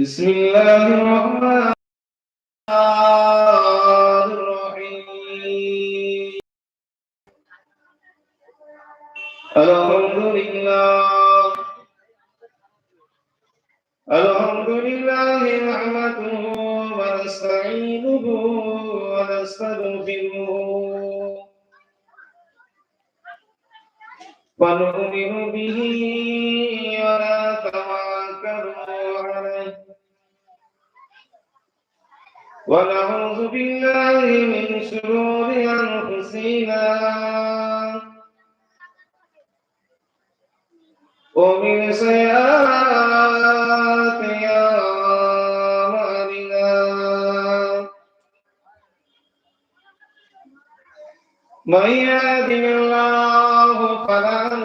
بسم الله الرحمن الرحيم. الحمد لله. الحمد لله نحمده ونستعينه ونستغفره. ونؤمن به ونتوكل عليه. ونعوذ بالله من شرور أنفسنا ومن سيئات أعمالنا من يهد الله فلا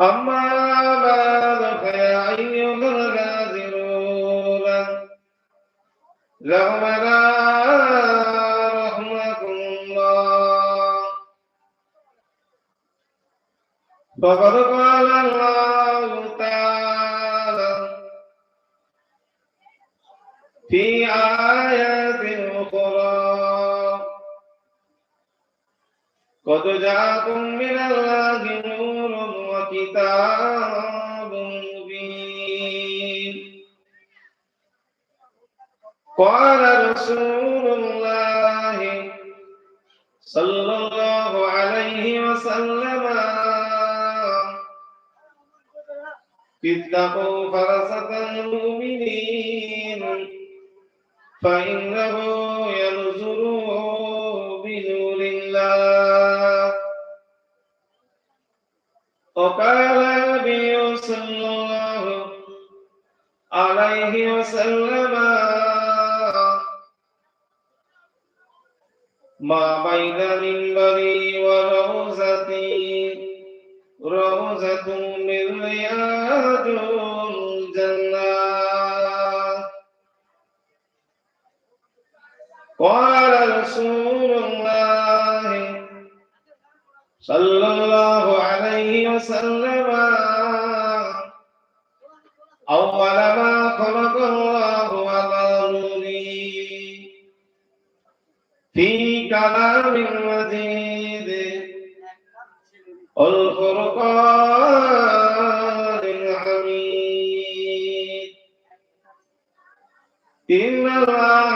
أما بعد فيا أيها الغازلون رحمنا رحمكم الله فقد قال الله تعالى في آيات أخرى قد جاءكم من الله نور وكتاب مبين قال رسول الله صلى الله عليه وسلم اتقوا فرسة المؤمنين فإنه وقال النبي صلى الله عليه وسلم ما بين منبري وروزتي روزة من رياض الجنة قال رسول الله صلى الله عليه وسلم أول ما خلق الله على نوري في كلام مجيد الفرقان الحميد إن الله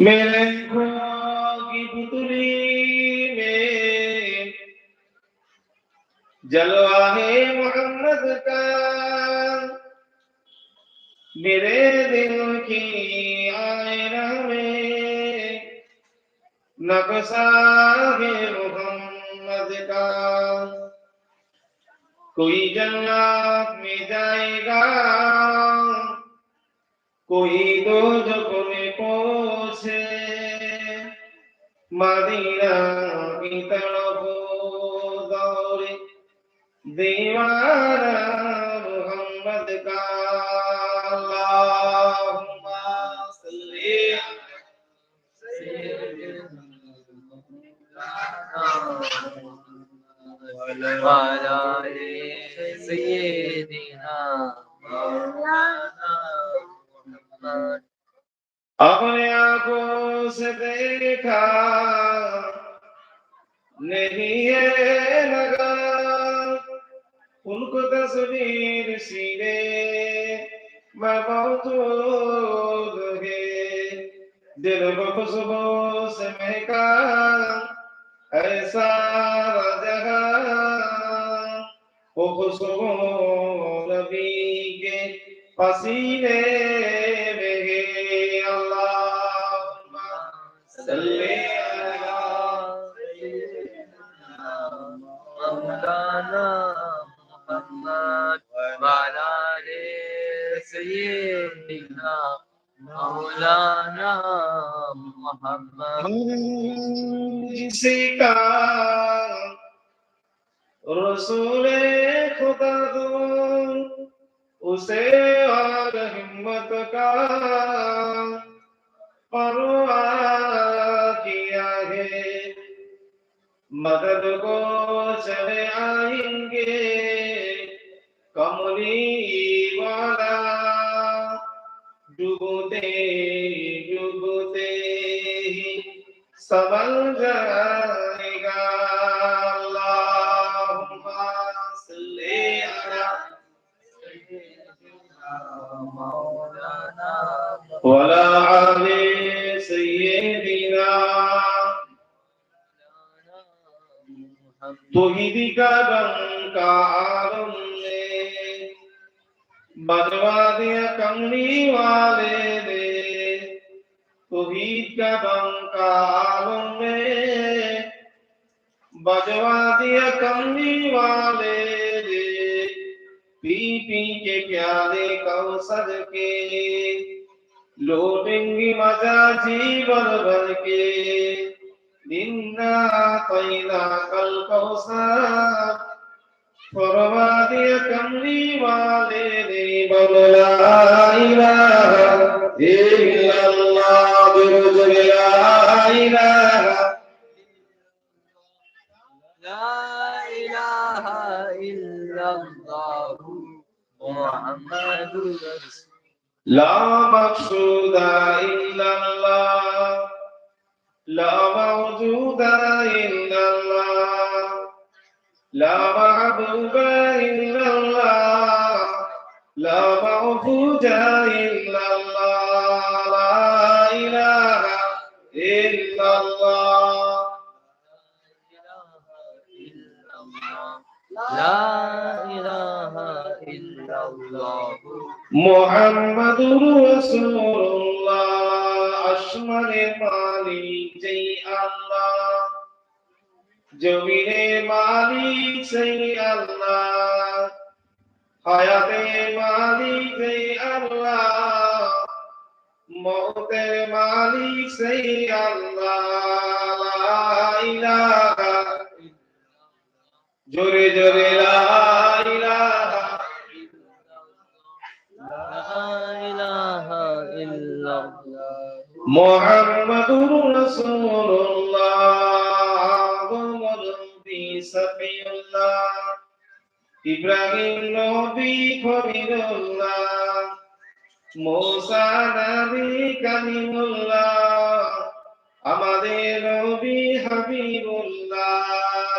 मेरे की पुतली में जलवा مساغر محمد کا کوئی جنت میں جائے گا کوئی دوزخ میں پہنچے مدینہ کی طرف دور دیوانہ محمد کا اللہ अपने आँखों से देखा नहीं है लगा उनको तस्वीर सीने मैं बहुत है। दिल को खुशबू से महका, ऐसा वो नबी के पसीने बहे अल्लाह सल्ले मौलाना मोहम्मद वाला रे सैयदना मौलाना मोहम्मद जिसे का रसूल खुदा उसे और हिम्मत का परवाह किया है। मदद को चले आएँगे, कमली वाला, डूबते डूबते ही संभल जाएगा पुहिदिकरं वाले दे बजवा दिया कंगनी वाले दे पी पी के प्याले सद के लोटेंगी मज़ा जीवन भर के إنا أعطيناك الكوثر فرواديك لي والدي بل لا إله إلا الله برج لا إله لا إله إلا الله محمد رسول لا مقصود إلا الله لا موجود إلا الله لا معبود إلا الله لا معبود إلا الله لا إله إلا الله لا إله إلا الله محمد رسول الله আসমানের মালিক, যেই আল্লাহ। জমিনের মালিক, সেই আল্লাহ। হায়াতের মালিক সেই আল্লাহ। মতের মালিক, সেই আল্লাহ। জোরে জোরে, লা محمد رسول الله في سبيل الله ইব্রাহিম নবী খলিলুল্লাহ মুসা নবী কালিমুল্লাহ আমাদের নবী হাবিবুল্লাহ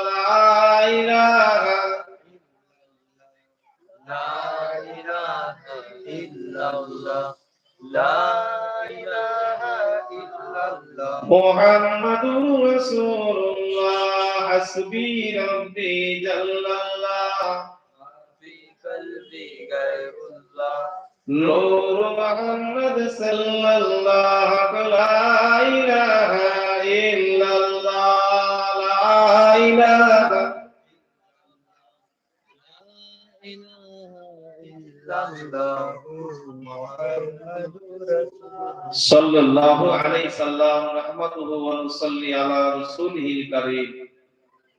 লা ইলাহা لا إله إلا الله محمد رسول الله حسبي ربي جل الله في قلبي غير الله نور محمد صلى الله لا إله إلا الله لا إله لا إله إلا الله محمد رسول صلى الله عليه وسلم رحمته ونصلي على رسوله الكريم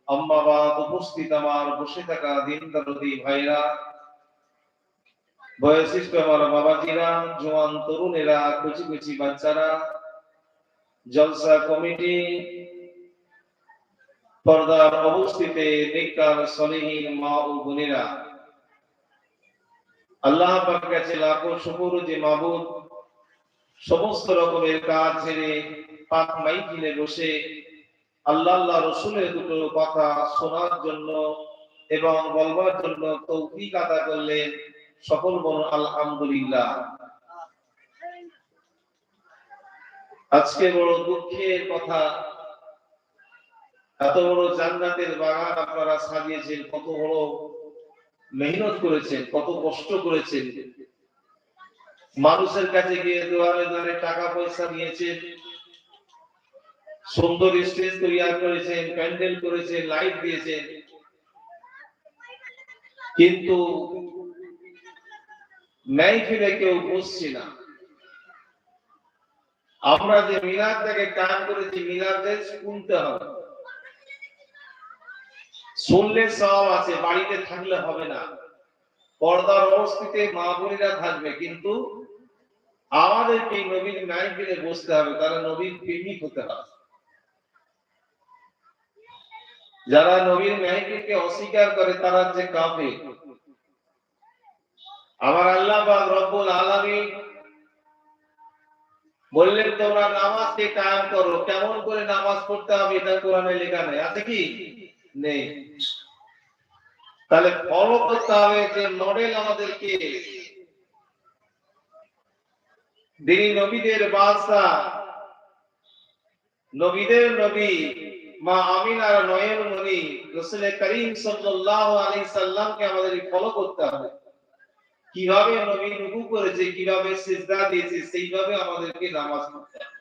আম্মাবাদ উপস্থিত আমার বসে থাকা দিন দরদি ভাইরা বয়সিষ্ঠ আমার বাবাজিরা জোয়ান তরুণেরা কুচি কুচি বাচ্চারা জলসা কমিটি পর্দার অবস্থিতে নিকার সলিহীন মা ও বোনেরা আল্লাহ পাকের কাছে লাখো শুকুর যে মাবুদ সমস্ত রকমের কাজ ছেড়ে পাক মাইকিনে বসে আল্লাহ আল্লাহ রসুলের দুটো কথা শোনার জন্য এবং বলবার জন্য তৌফিক আদা করলেন সকল বলুন আলহামদুলিল্লাহ। আজকে বড় দুঃখের কথা, এত বড় জান্নাতের বাগান আপনারা সাজিয়েছেন, কত বড় মেহনত করেছেন, কত কষ্ট করেছেন। মানুষের কাছে গিয়ে দোয়ারে দোয়ারে টাকা পয়সা নিয়েছেন সুন্দর স্টেজ তৈরি করেছেন প্যান্ডেল করেছেন লাইট দিয়েছেন কিন্তু ন্যায় ফিরে কেউ বসছি না। আমরা যে মিলাদ থেকে কাজ করেছি মিলাদের শুনতে হবে। শুনলে সব আছে, বাড়িতে থাকলে হবে না। পর্দার অবস্থিতে মা বোনেরা থাকবে, কিন্তু আমাদেরকে নবীর ন্যায় ফিরে বসতে হবে তারা নবীর প্রেমিক হতে হবে। যারা নবীর ন্যায়কে অস্বীকার করে, তারা যে কাফে আমার আল্লাহ বা রব্বুল আলামিন বললেন, তোমরা নামাজকে কায়েম করো। কেমন করে নামাজ পড়তে হবে, এটা কোরআনে লেখা নেই। আছে কি? নেই। তাহলে ফলো করতে হবে যে মডেল আমাদেরকে নবীদের নবীদের নবী, মা নয়ন মনি করিম সাল্লামকে আমাদের ফলো করতে হবে। কীভাবে নবী করেছে, কীভাবে সিজদা দিয়েছে, সেইভাবে আমাদেরকে নামাজ পড়তে হবে।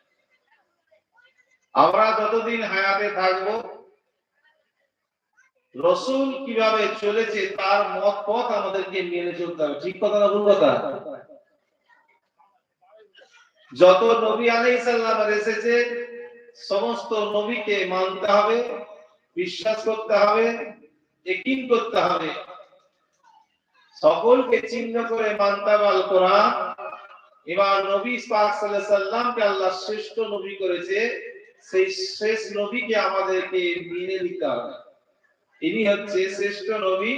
আমরা যতদিন হায়াতে থাকব, রসুল কীভাবে চলেছে, তার মত পথ আমাদেরকে মেনে চলতে হবে। ঠিক কথা না ভুল কথা? যত নবী আলাইহিস সালাম এসেছে, সমস্ত নবীকে মানতে হবে, বিশ্বাস করতে হবে একিন করতে হবে। সকলকে চিহ্ন করে মানতে হবে আল কোরআন এবার নবী পাক সাল্লামকে আল্লাহ শ্রেষ্ঠ নবী করেছে, সেই শেষ নবীকে আমাদেরকে মেনে নিতে হবে। ইনি হচ্ছে শ্রেষ্ঠ নবী,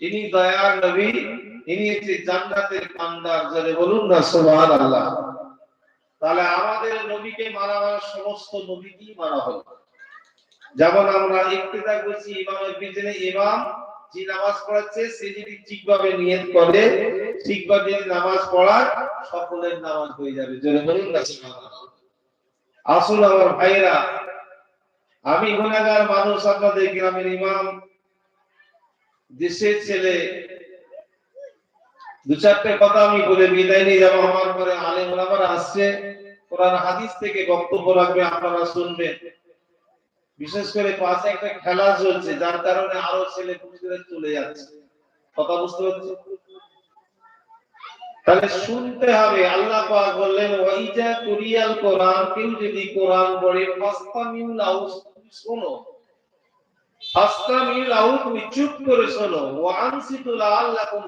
ইনি দয়ার নবী, ইনি হচ্ছে জান্নাতের কান্দার জলে বলুন না সুবহানাল্লাহ। তাহলে আমাদের নবীকে মানে সমস্ত নবীকেই মানা হলো। যেমন আমরা ইক্তেদা করছি, ইমামের পিছনে ইমাম, যে নামাজ পড়াচ্ছে, সে যদি ঠিকভাবে নিয়ত করে, ঠিকভাবে নামাজ পড়ায় সকলের নামাজ হয়ে যাবে। জোরে আসুন আমার ভাইরা আমি গুণাগার মানুষ, আপনাদের গ্রামের ইমাম, দেশের ছেলে দু চারটে কথা আমি বলে বিদায় নিয়ে যাব। আমার পরে আলেম ওলামারা আসছে। কোরআন হাদিস থেকে বক্তব্য রাখবে, আপনারা শুনবেন। বিশেষ করে পাশে একটা খেলা চলছে, যার কারণে আরও ছেলে পুরুষদের চলে যাচ্ছে। কথা বুঝতে পারছি তাহলে শুনতে হবে, আল্লাহ পাক বললেন, ওয়াইজা কুরিয়াল কোরআন, কেউ যদি কোরআন পড়ে, ফাস্তামিউ লাহু শোনো। ফাস্তামিউ লাহু তুমি চুপ করে শোনো। ওয়া আনসিতু লাআল্লাকুম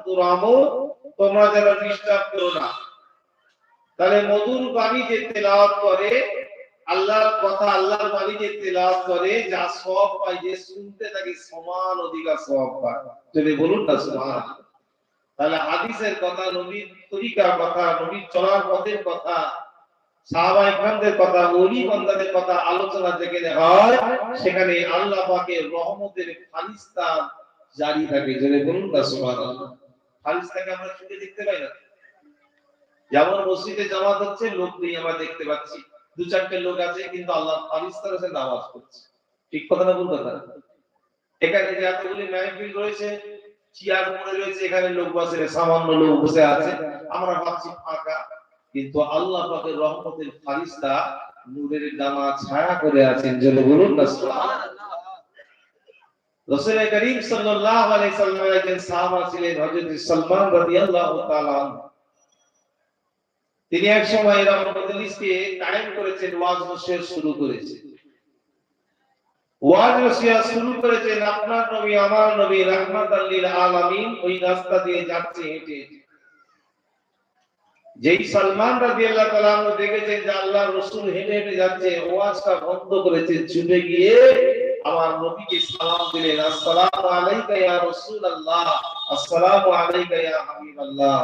তোমরা যেন ডিস্টার্ব করো না। তাহলে মধুর বাণী যে তেলাওয়াত করে, আল্লাহর কথা আল্লাহর বাণী যে তেলাওয়াত করে, যা সব পায়, যে শুনতে তাকে সমান অধিকার সব পায়। যদি বলুন না সুবহানাল্লাহ। তাহলে হাদিসের কথা, নবীর তরিকার কথা, নবীর চলার পথের কথা, সাহাবা ইকরামদের কথা, ওলি বান্দাদের কথা আলোচনা যেখানে হয়, সেখানে আল্লাহ পাকের রহমতের ফালিস্তা জারি থাকে। যদি বলুন না সুবহানাল্লাহ। আমরা দেখতে পাই না। যেমন মসজিদে জামাত হচ্ছে, লোক আমরা দেখতে পাচ্ছি। দু চারটে লোক আছে, কিন্তু আল্লাহ নামাজ পড়ছে। ঠিক কথা না এখানে যে এতগুলি রয়েছে রয়েছে, এখানে লোক বসে সামান্য লোক বসে আছে। আমরা ভাবছি ফাঁকা। কিন্তু আল্লাহ পাকের রহমতের ফারিস্তা নূরের ডানা ছায়া করে আছেন জেনে বলুন না সুবহানাল্লাহ। রাসূল করিম সাল্লাল্লাহু আলাইহি সাল্লামের একজন সাহাবা ছিলেন হযরত সালমান রাদিয়াল্লাহু তাআলা তিনি এক সময় এরকম মজলিসকে কায়েম করেছেন, ওয়াজ নসিহত শুরু করেছেন ওয়াজ নসিহত শুরু করেছেন আপনার নবী, আমার নবী, রাহমাতাল লিল আলামিন, ওই রাস্তা দিয়ে যাচ্ছে হেঁটে। যেই সালমান রাদিয়াল্লাহু তাআলা দেখেছেন যে আল্লাহর রাসূল হেঁটে হেঁটে যাচ্ছে, ওয়াজটা বন্ধ করেছেন, ছুটে গিয়ে আমার নবীকে সালাম দিলেন, আসসালামু আলাইকা ইয়া রাসূলুল্লাহ, আসসালামু আলাইকা ইয়া হাবিবাল্লাহ।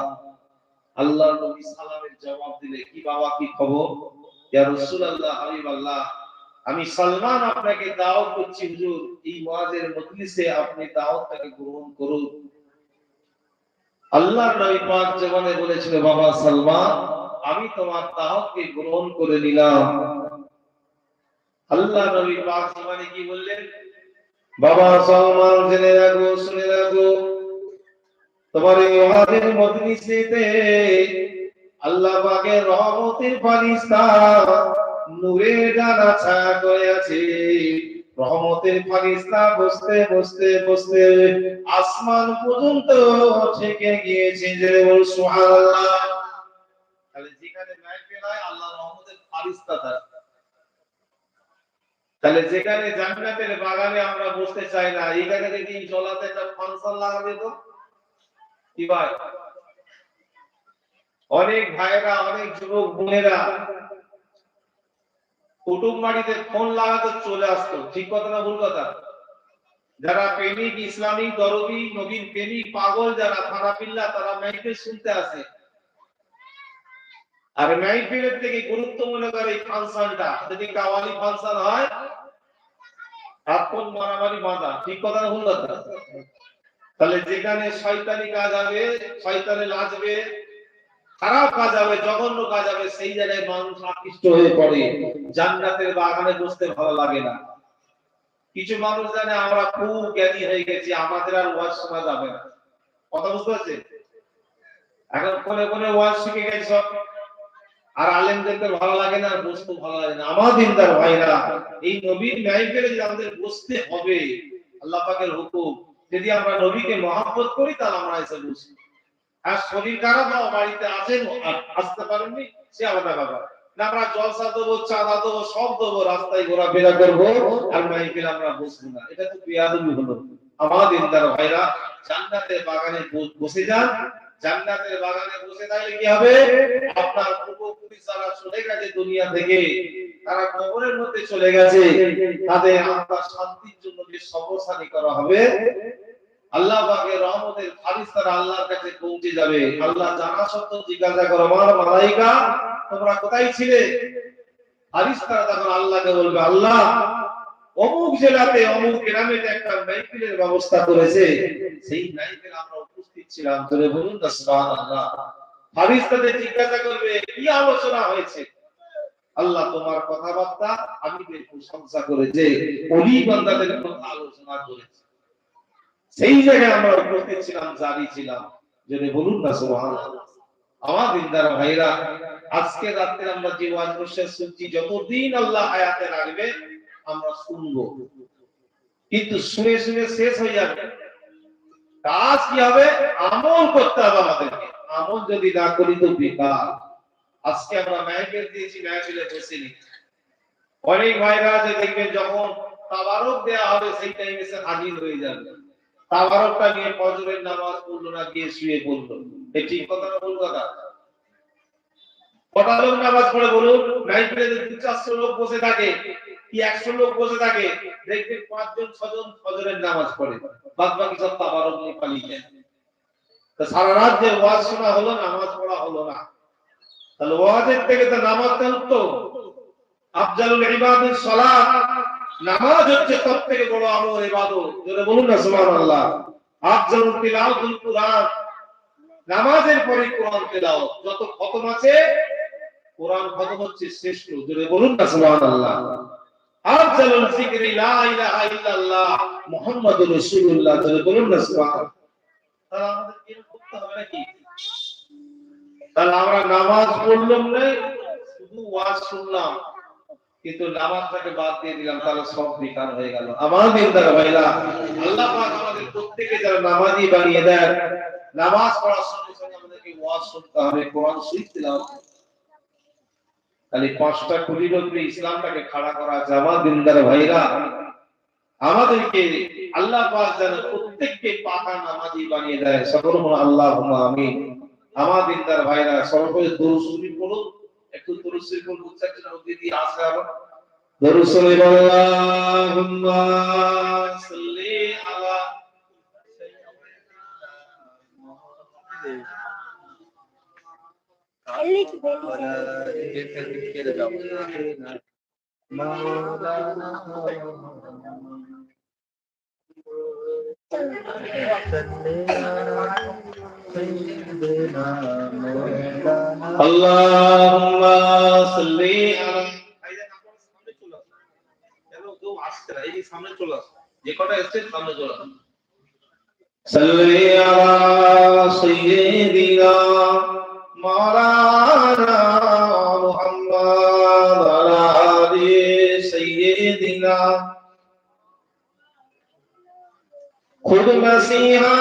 আল্লাহর নবী সালামের জবাব দিলে, কি বাবা, কি খবর? ইয়া রাসূলুল্লাহ, হাবিবাল্লাহ। আমি সালমান আপনাকে দাওয়াত করছি, হুজুর, এই ওয়াজের মজলিসে আপনি দাওয়াতটাকে গ্রহণ করুন। আল্লাহ নবী পাক জীবনে বলেছিল, বাবা সালমান, আমি তোমার দাওয়াতকে গ্রহণ করে নিলাম। আল্লাহ নবী পাক জীবনে কি বললেন? বাবা সালমান জেনে রাখো, শুনে রাখো। তোমার এই ওয়াজের মজলিসেতে আল্লাহ পাকের রহমতের ফারিস্তা নূরে ডানা ছায়া করে আছে। রহমতের ফারিস্তা বসতে বসতে বসতে আসমান পর্যন্ত ঠেকে গিয়েছে। যে বল, সুবহানাল্লাহ। তাহলে যেখানে নাই আল্লাহ রহমতের ফারিস্তা থাকে তাহলে যেখানে জান্নাতের বাগানে আমরা বসতে চাই না এখানে যদি জলাতে একটা ফাংশন লাগাবে তো কি অনেক ভাইরা অনেক যুবক বোনেরা কুটুম বাড়িতে ফোন লাগাতে চলে আসতো। ঠিক কথা না ভুল কথা? যারা প্রেমিক, ইসলামিক, দরদি, নবীন প্রেমিক, পাগল যারা থানা পিল্লা তারা মাইফিল শুনতে আসে। আর মাইফিলের থেকে গুরুত্ব মনে করে এই ফাংশনটা যদি কাওয়ালি ফাংশন হয় হাতপন মারামারি বাঁধা। ঠিক কথা ভুল কথা? তাহলে যেখানে শয়তানি কাজ হবে শয়তানে নাচবে খারাপ কাজ হবে, জঘন্য কাজ হবে, সেই জায়গায় মানুষ আকৃষ্ট হয়ে পড়ে। জান্নাতের বাগানে বসতে ভালো লাগে না। কিছু মানুষ জানে আমরা খুব জ্ঞানী হয়ে গেছি, আমাদের আর ওয়াজ শোনা যাবে না। কথা বুঝতে পারছেন? এখন কোনে কোনে ওয়াজ শিখে গেছে আর আলেমদেরকে ভালো লাগে না বসতে ভালো লাগে না। আমার দিনদার ভাইরা, এই নবীর ন্যায়কে যে আমাদের বসতে হবে, আল্লাহ পাকের হুকুম, যদি আমরা নবীকে মহাব্বত করি, তাহলে আমরা এসে বসি। আর শরীর খারাপ না বাড়িতে আর আসতে পারেননি, সে আলাদা ব্যাপার। না, আমরা জলসা দেবো চাঁদা দেবো, সব দেবো, রাস্তায় করব, আর আমরা বসবো না। এটা তো বেয়াদবি হলো। আমার দিনদার ভাইরা বাগানে বসে যান জান্নাতের বাগানে বসে থাকলে কি হবে? আপনার পূর্বপুরুষ যারা চলে গেছে দুনিয়া থেকে। তারা কবরের মধ্যে চলে গেছে। তাদের আত্মার শান্তির জন্য যে সবসানি করা হবে, আল্লাহ পাকের রহমতের ফারিস্তারা আল্লাহর কাছে পৌঁছে যাবে। আল্লাহ জানা সত্ত্বেও জিজ্ঞাসা করো আমার মালাইকা, তোমরা কোথায় ছিলে? ফারিস্তারা তখন আল্লাহকে বলবে, আল্লাহ, অমুক জেলাতে অমুক গ্রামে একটা মাইকেলের ব্যবস্থা করেছে। সেই মাইকেল আমরা ছিলাম তোরে বলুন না, সুবহানাল্লাহ। ফারিস্তাদের জিজ্ঞাসা করবে, কি আলোচনা হয়েছে? আল্লাহ তোমার কথাবার্তা আমি প্রশংসা করে যে অলি বান্দাদের কথা আলোচনা করেছে। সেই জায়গায় আমরা উপস্থিত ছিলাম, জারি ছিলাম। যদি বলুন না, সুবহানাল্লাহ। আমার দিনদার ভাইরা, আজকে রাত্রে আমরা যে ওয়াজ বসে শুনছি যতদিন আল্লাহ হায়াতে রাখবে আমরা শুনব। কিন্তু শুনে শুনে শেষ হয়ে যাবে। কাজ কি হবে? আমল করতে হবে আমাদেরকে। আমল যদি না করি তো বেকার। আজকে আমরা মাইকেল দিয়েছি মাহফিলে বসেনি। অনেক ভাইরা আছে, দেখবেন যখন তাবারক দেয়া হবে, সেই টাইমে এসে হাজির হয়ে যাবে। তাবারকটা নিয়ে ফজরের নামাজ পড়ল না, গিয়ে শুয়ে পড়ল। এই ঠিক কথা না ভুল কথা? কটা লোক নামাজ পড়ে বলুন? মাইকেলে দু চারশো লোক বসে থাকে কি একশো লোক বসে থাকে, দেখবেন পাঁচজন, ছজন নামাজ পড়ে। বাদ বাকি সব পালিয়ে যায়। সারা রাত যে ওয়াজ শোনা হলো নামাজ পড়া হলো না। তাহলে ওয়াজের থেকে তো উত্তম। আফজালুল নামাজ হচ্ছে সব থেকে বড় আমল ইবাদত। যেটা বলুন না আফজালুল কুরআন, নামাজের পরে কোরআন তেলাওয়াত। যত খতম আছে, কোরআন খতম হচ্ছে শ্রেষ্ঠ। যেটা বলুন না, সুবহানাল্লাহ। আফজালুল যিকরি লা ইলাহা ইল্লাল্লাহ, মুহাম্মাদুর রাসূলুল্লাহ যেটা বলুন না সুবহানাল্লাহ। তাহলে আমাদের তাহলে আমরা নামাজ পড়লাম না শুধু ওয়াজ শুনলাম, কিন্তু নামাজটাকে বাদ দিয়ে দিলাম, তাহলে সব বেকার হয়ে গেল। আমার দিনদার ভাইরা, আল্লাহ পাক আমাদের প্রত্যেকে যারা নামাজি বানিয়ে দেন, নামাজ পড়ার সঙ্গে সঙ্গে আমাদেরকে ওয়াজ শুনতে হবে, কোরআন শরীফ তেলাওয়াত। তাহলে পাঁচটা উপরে ইসলামটাকে খাড়া করা আমার দিনদার ভাইরা। আমাদেরকে আল্লাহ যেন প্রত্যেককে পাকা নামাজি বানিয়ে দেয়। সকল আল্লাহ আমিন। আমাদের তার ভাইরা সর্বশেষ দরুদ পড়ুন। একটু শরীফ পড়ুন উচ্চারণ মধ্যে দিয়ে আসবে আবার। দরুদ আল্লাহুম্মা সাল্লি আলা আল্লাহুম্মা সাল্লি আলা ভাইরা আপনারা সামনে চলে আসুন কেন खुद मसीहा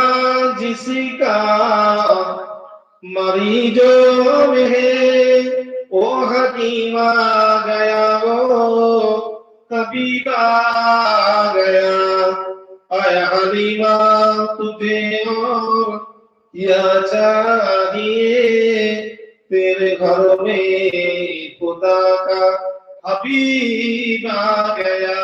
जिसका मरीजों में है वो हकीमा गया वो तबीबा गया। आय हलीमा तुझे और या चाहिए, तेरे घर में खुदा का हबीब आ गया।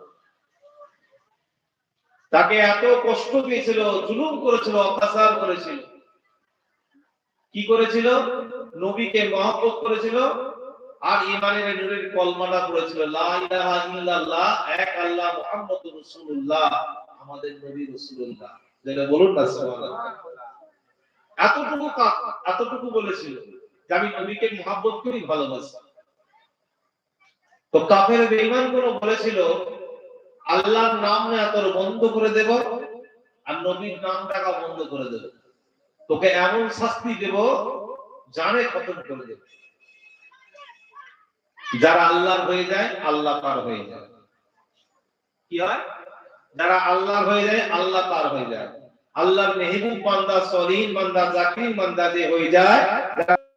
তাকে এত কষ্ট দিয়েছিল, জুলুম করেছিল, অত্যাচার করেছিল। কি করেছিল? নবীকে মহব্বত করেছিল আর ইমানের নূরের কলমাটা করেছিল লা ইলাহা ইল্লাল্লাহ, এক আল্লাহ আমাদের নবী যেটা বলুন না এতটুকু এতটুকু বলেছিল যে আমি নবীকে মহব্বত করি, ভালোবাসি। তো কাফের বেঈমানগুলো বলেছিল আল্লাহর নাম না তোর বন্ধ করে দেব আর নবীর নাম টাকা বন্ধ করে দেব। তোকে এমন শাস্তি দেব, জানে খতম করে দেব। যারা আল্লাহর হয়ে যায়, আল্লাহ তার হয়ে যায়। কি হয়? যারা আল্লাহর হয়ে যায়, আল্লাহ তার হয়ে যায়। আল্লাহর মেহবুব বান্দা সলিন বান্দা, জাকির বান্দা যে হয়ে যায়